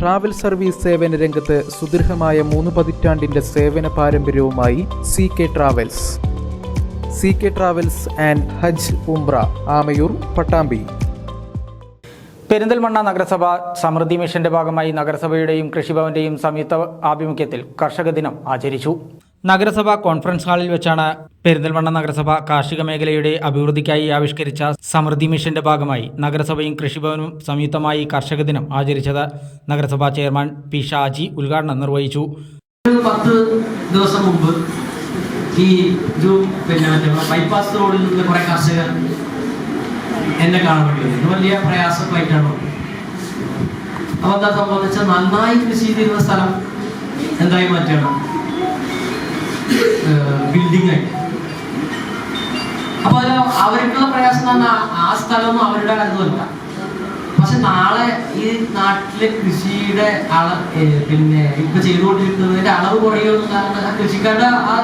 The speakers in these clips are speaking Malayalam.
ട്രാവൽ സർവീസ് സേവന രംഗത്ത് സുദീർഘമായ മൂന്ന് പതിറ്റാണ്ടിന്റെ സേവന പാരമ്പര്യവുമായി C K travels C K travels and ഹജ് ഉംബ്ര ആമയൂർ പട്ടാമ്പി. പെരിന്തൽമണ്ണ നഗരസഭ സമൃദ്ധി മിഷന്റെ ഭാഗമായി നഗരസഭയുടെയും കൃഷിഭവന്റെയും സംയുക്ത ആഭിമുഖ്യത്തിൽ കർഷക ദിനം ആചരിച്ചു. നഗരസഭ കോൺഫറൻസ് ഹാളിൽ വെച്ചാണ് പെരിന്തൽമണ്ണ നഗരസഭ കാർഷിക മേഖലയുടെ അഭിവൃദ്ധിക്കായി ആവിഷ്കരിച്ച സമൃദ്ധി മിഷന്റെ ഭാഗമായി നഗരസഭയും കൃഷിഭവനും സംയുക്തമായി കർഷക ദിനം ആചരിച്ചത് നഗരസഭാ ചെയർമാൻ പി ഷാജി ഉദ്ഘാടനം നിർവഹിച്ചു. പത്ത് ദിവസം മുമ്പ് ഈ പിന്നെ ബൈപ്പാസ് റോഡിൽ നിന്ന് കുറെ കർഷകർ എന്നെ കാണാൻ വേണ്ടി വലിയ പ്രയാസമായിട്ടാണ്. അപ്പൊ എന്താ സംബന്ധിച്ച നന്നായി കൃഷി ചെയ്തിരുന്ന സ്ഥലം എന്തായി മാറ്റണം ബിൽഡിംഗ് ആയിട്ട്. അപ്പൊ അവർക്കുള്ള പ്രയാസം എന്ന് പറഞ്ഞാൽ ആ സ്ഥലമൊന്നും അവരുടെ കാര്യമല്ല പക്ഷെ നാളെ ഈ നാട്ടിലെ കൃഷിയുടെ അള പിന്നെ ഇപ്പൊ ചെയ്തുകൊണ്ടിരിക്കുന്നതിന്റെ അളവ് കുറയുമെന്ന് കാരണം ആ കൃഷിക്കാരുടെ ആ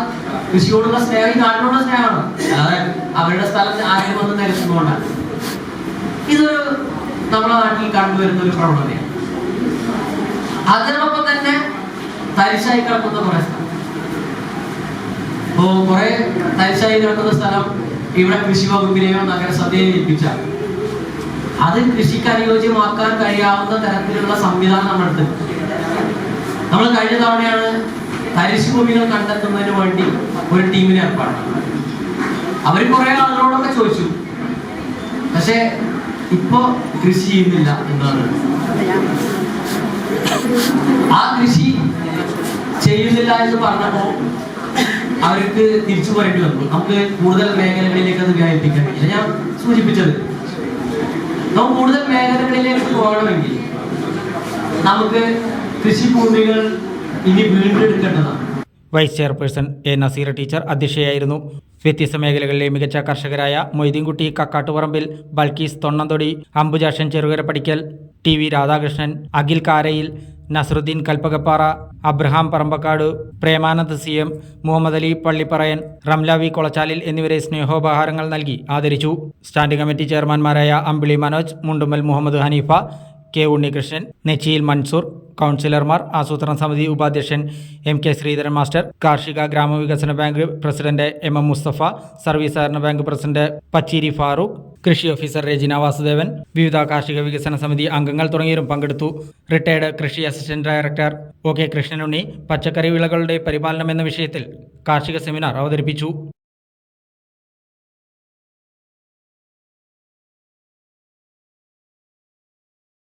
കൃഷിയോടുള്ള സ്നേഹം ഈ നാട്ടിനോടുള്ള സ്നേഹമാണ്. അല്ലാതെ അവരുടെ സ്ഥലത്ത് ആരും വന്ന് നിരത്തുന്നതുകൊണ്ടാണ്. ഇതൊരു നമ്മുടെ നാട്ടിൽ കണ്ടുവരുന്ന ഒരു പ്രവണതയാണ്. അതിനൊപ്പം തന്നെ തരിശായി കിടക്കുന്ന കുറെ സ്ഥലം. അപ്പോ കുറെ തരിശായി കിടക്കുന്ന സ്ഥലം ഇവിടെ കൃഷി വകുപ്പിനെയോ നഗരസഭയെയോ ഏൽപ്പിച്ച അത് കൃഷിക്ക് അനുയോജ്യമാക്കാൻ കഴിയാവുന്ന തരത്തിലുള്ള സംവിധാനം നമ്മളെടുത്ത് നമ്മൾ കഴിഞ്ഞ തവണയാണ് തരിശ് ഭൂമികൾ കണ്ടെത്തുന്നതിന് വേണ്ടി ഒരു ടീമിനെ ഏർപ്പാട് അവർ കുറെ ആളുകളോടൊക്കെ ചോദിച്ചു. പക്ഷെ ഇപ്പോ കൃഷി ചെയ്യുന്നില്ല എന്നാണ്. ആ കൃഷി ചെയ്യുന്നില്ല എന്ന് പറഞ്ഞപ്പോ അവർക്ക് തിരിച്ചു പറയേണ്ടി വന്നു. നമുക്ക് കൂടുതൽ മേഖലകളിലേക്ക് അത് വ്യാപിപ്പിക്കാൻ കഴിയില്ല ഞാൻ സൂചിപ്പിച്ചത് നമുക്ക് കൂടുതൽ മേഖലകളിലേക്ക് പോകണമെങ്കിൽ നമുക്ക് കൃഷിഭൂമികൾ ഇനി വീണ്ടെടുക്കേണ്ടതാണ്. Vice chairperson A Naseer teacher അധ്യക്ഷയായിരുന്നു. വ്യത്യസ്ത മേഖലകളിലെ മികച്ച കർഷകരായ Moideenkutty കക്കാട്ടുപറമ്പിൽ Balkees Thonnanthodi Ambujakshan Cherukara Padikkal T V Radhakrishnan Akhil Karayil Nasaruddin Kalpakappara Abraham Parambakkad Premanand C M Muhammad Ali Pallipparayan Ramla V Kolachalil എന്നിവരെ സ്നേഹോപഹാരങ്ങൾ നൽകി ആദരിച്ചു. സ്റ്റാൻഡിംഗ് കമ്മിറ്റി ചെയർമാൻമാരായ അമ്പിളി മനോജ് മുണ്ടുമ്മൽ മുഹമ്മദ് ഹനീഫ കെ ഉണ്ണികൃഷ്ണൻ നെച്ചിയിൽ മൻസൂർ കൗൺസിലർമാർ ആസൂത്രണ സമിതി ഉപാധ്യക്ഷൻ എം കെ ശ്രീധരൻ മാസ്റ്റർ കാർഷിക ഗ്രാമവികസന bank president M M Musthafa service സഹകരണ ബാങ്ക് പ്രസിഡന്റ് പച്ചീരി ഫാറൂഖ് കൃഷി ഓഫീസർ രജിന വാസുദേവൻ വിവിധ കാർഷിക വികസന സമിതി അംഗങ്ങൾ തുടങ്ങിയവരും പങ്കെടുത്തു. റിട്ടയർഡ് കൃഷി assistant director O K Krishnanunni പച്ചക്കറി വിളകളുടെ പരിപാലനം എന്ന വിഷയത്തിൽ കാർഷിക സെമിനാർ അവതരിപ്പിച്ചു.